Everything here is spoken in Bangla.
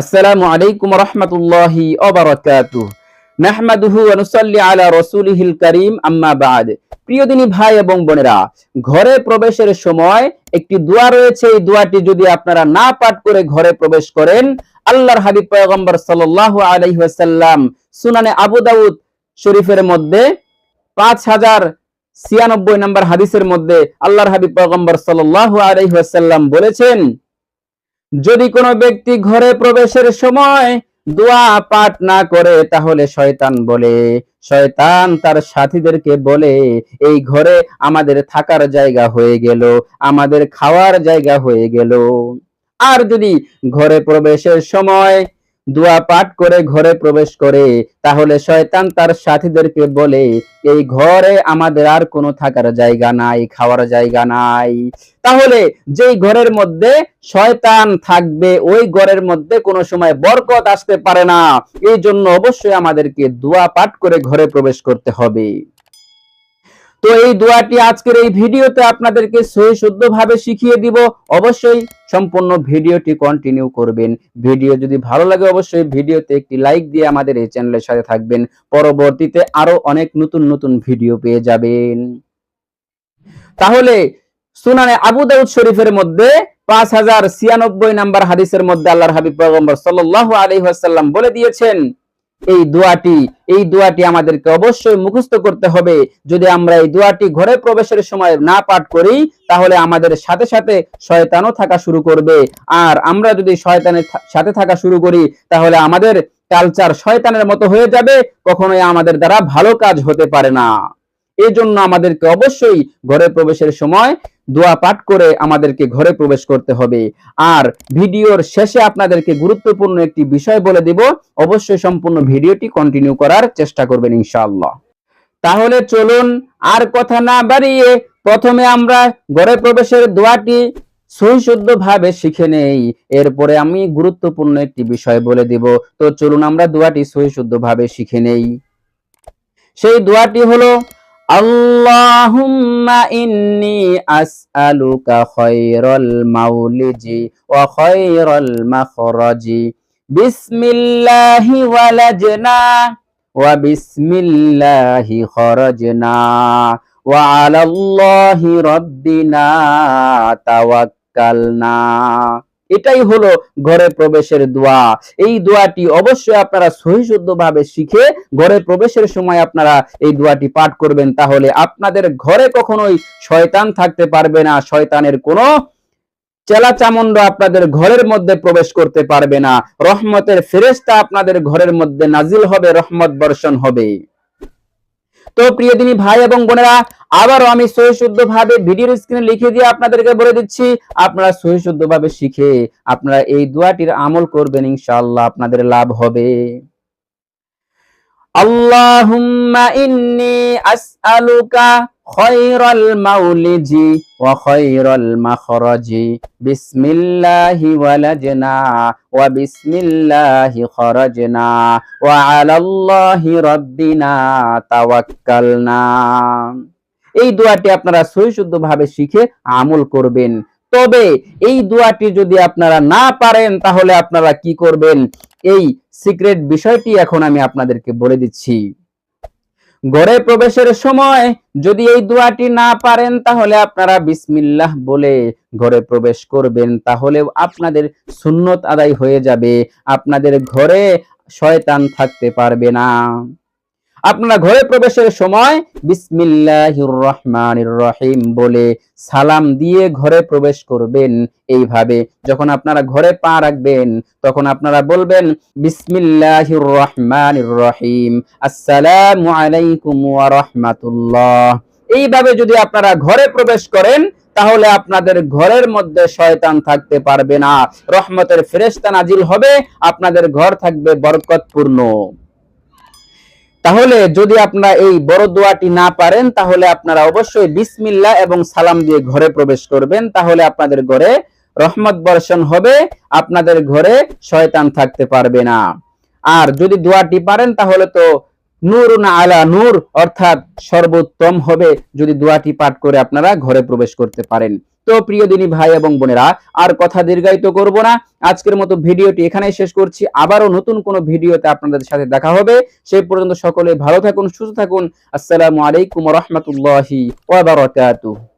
আসসালামু আলাইকুম রহমতুল্লাহি ওবারাকাতুহ। নাহমাদুহু আলা আম্মা বাদ। ভাই এবং বোনেরা, ঘরে প্রবেশের সময় একটি দোয়া রয়েছে। এই দোয়াটি যদি আপনারা না পাঠ করে ঘরে প্রবেশ করেন, আল্লাহর হাবিব পয়গম্বর সুনানে আবু দাউদ শরীফের মধ্যে পাঁচ হাজার ছিয়ানব্বই নম্বর হাদিসের মধ্যে আল্লাহর হাবিব পয়গম্বর বলেছেন যদি কোনো ব্যক্তি ঘরে প্রবেশের সময় দোয়া পাঠ না করে, তাহলে শয়তান বলে। শয়তান তার সাথীদেরকে বলে, এই ঘরে আমাদের থাকার জায়গা হয়ে গেল, আমাদের খাওয়ার জায়গা হয়ে গেল। আর যদি ঘরে প্রবেশের সময় দোয়া পাঠ করে ঘরে প্রবেশ করে, তাহলে শয়তান তার সাথীদেরকে বলে, এই ঘরে আমাদের আর কোনো থাকার জায়গা নাই, খাওয়ার জায়গা নাই। তাহলে যেই ঘরের মধ্যে শয়তান থাকবে, ওই ঘরের মধ্যে কোনো সময় বরকত আসতে পারে না। এই জন্য অবশ্যই আমাদেরকে দোয়া পাঠ করে ঘরে প্রবেশ করতে হবে। তো এই দোয়াটি আজকের এই ভিডিওতে আপনাদেরকে সহি শুদ্ধ ভাবে শিখিয়ে দিব। অবশ্যই সম্পূর্ণ ভিডিওটি কন্টিনিউ করবেন। ভিডিও যদি ভালো লাগে অবশ্যই ভিডিওতে একটি লাইক দিয়ে আমাদের এই চ্যানেলের সাথে থাকবেন। পরবর্তীতে আরও অনেক নতুন নতুন ভিডিও পেয়ে যাবেন। তাহলে সুনানে আবু দাউদ শরীফের মধ্যে পাঁচ হাজার ছিয়ানব্বই নাম্বার হাদিসের মধ্যে আল্লাহর হাবিব পয়গম্বর সাল্লাল্লাহু আলাইহি ওয়াসাল্লাম বলে দিয়েছেন এই দোয়াটি এই দোয়াটি আমাদেরকে অবশ্যই মুখস্থ করতে হবে। যদি আমরা এই দোয়াটি ঘরে প্রবেশের সময় না পাঠ করি, তাহলে আমাদের সাথে সাথে শয়তানও থাকা শুরু করবে। আর আমরা যদি শয়তানের সাথে থাকা শুরু করি, তাহলে আমাদের কালচার শয়তানের মতো হয়ে যাবে, কখনোই আমাদের দ্বারা ভালো কাজ হতে পারে না। এই জন্য আমাদেরকে অবশ্যই ঘরে প্রবেশের সময় দোয়া পাঠ করে আমাদেরকে ঘরে প্রবেশ করতে হবে। আর ভিডিওর শেষে আপনাদেরকে গুরুত্বপূর্ণ একটি বিষয় বলে দিব, অবশ্যই সম্পূর্ণ ভিডিওটি কন্টিনিউ করার চেষ্টা করবেন ইনশাআল্লাহ। তাহলে চলুন আর কথা না বাড়িয়ে প্রথমে আমরা ঘরে প্রবেশের দোয়াটি ভাবে শিখে নেই। এরপরে আমি গুরুত্বপূর্ণ একটি বিষয় বলে দিব। তো চলুন আমরা দোয়াটি ভাবে শিখে নেই। সেই দোয়াটি হলো আল্লাহুম্মা ইন্নি আসআলুকা খায়রাল মাউলিজি ওয়া খায়রাল মাখরাজি বিসমিল্লাহি ওয়ালাজনা ওয়া বিসমিল্লাহি খরাজনা ওয়া আলাল্লাহি রাব্বিনা তাওয়াক্কালনা এটাই হলো ঘরে প্রবেশের দোয়া। এই দোয়াটি অবশ্যই আপনারা সহিশুদ্ধ ভাবে শিখে ঘরে প্রবেশের সময় আপনারা এই দোয়াটি পাঠ করবেন, তাহলে আপনাদের ঘরে কখনোই শয়তান থাকতে পারবে না, শয়তানের কোনো চেলা চামুন্ড আপনাদের ঘরের মধ্যে প্রবেশ করতে পারবে না। রহমতের ফেরেশতা আপনাদের ঘরের মধ্যে নাজিল হবে, রহমত বর্ষণ হবে। তো প্রিয় দিনী ভাই এবং বোনেরা, আবারও আমি সহিশুদ্ধ ভাবে ভিডিওর স্ক্রিনে লিখে দিয়ে আপনাদেরকে বলে দিচ্ছি, আপনারা সহিশুদ্ধ ভাবে শিখে আপনারা এই দোয়াটির আমল করবেন, ইনশাআল্লাহ আপনাদের লাভ হবে। আল্লাহুম্মা ইন্নি আসআলুকা খায়রাল মাউলিজি ওয়া খায়রাল মাখরাজি। বিসমিল্লাহি ওয়ালাজনা ওয়া বিসমিল্লাহি খরাজনা ওয়া আলাল্লাহি রাব্বিনা তাওয়াক্কালনা। এই দোয়াটি আপনারা সহিশুদ্ধ ভাবে শিখে আমল করবেন। তবে এই দোয়াটি যদি আপনারা না পারেন, তাহলে আপনারা কি করবেন? এই সিক্রেট বিষয়টি এখন আমি আপনাদেরকে বলে দিচ্ছি। ঘরে প্রবেশের সময় যদি এই দোয়াটি না পারেন, তাহলে আপনারা বিসমিল্লাহ বলে ঘরে প্রবেশ করবেন। তাহলে আপনাদের সুন্নত আদায় হয়ে যাবে। আপনাদের ঘরে শয়তান থাকতে পারবে না। আপনারা ঘরে প্রবেশের সময় বিসমিল্লাহির রহমানির রহিম বলে সালাম দিয়ে ঘরে প্রবেশ করবেন এইভাবে। যখন আপনারা ঘরে পা রাখবেন, তখন আপনারা বলবেন বিসমিল্লাহির রহমানির রহিম আসসালামু আলাইকুম ওয়া রাহমাতুল্লাহ। এইভাবে যদি আপনারা ঘরে প্রবেশ করেন, তাহলে আপনাদের ঘরের মধ্যে শয়তান থাকতে পারবে না। রহমতের ফেরেশতা নাজিল হবে, আপনাদের ঘর থাকবে বরকতপূর্ণ। তাহলে যদি আপনারা এই বড় দোয়াটি না পারেন, তাহলে আপনারা অবশ্যই বিসমিল্লা এবং সালাম দিয়ে ঘরে প্রবেশ করবেন। তাহলে আপনাদের ঘরে রহমত বর্ষণ হবে, আপনাদের ঘরে শয়তান থাকতে পারবে না। আর যদি দোয়াটি পারেন, তাহলে তো নূর না আলা নূর, অর্থাৎ সর্বোত্তম হবে যদি দোয়াটি পাঠ করে আপনারা ঘরে প্রবেশ করতে পারেন। তো প্রিয় দিনী ভাই এবং বোনেরা, আর কথা দীর্ঘায়িত করব না। আজকের মতো ভিডিওটি এখানেই শেষ করছি। আবারও নতুন কোনো ভিডিওতে আপনাদের সাথে দেখা হবে। সেই পর্যন্ত সকলে ভালো থাকুন, সুস্থ থাকুন। আসসালামু আলাইকুম রহমতুল্লাহি ওয়া বারাকাতুহু।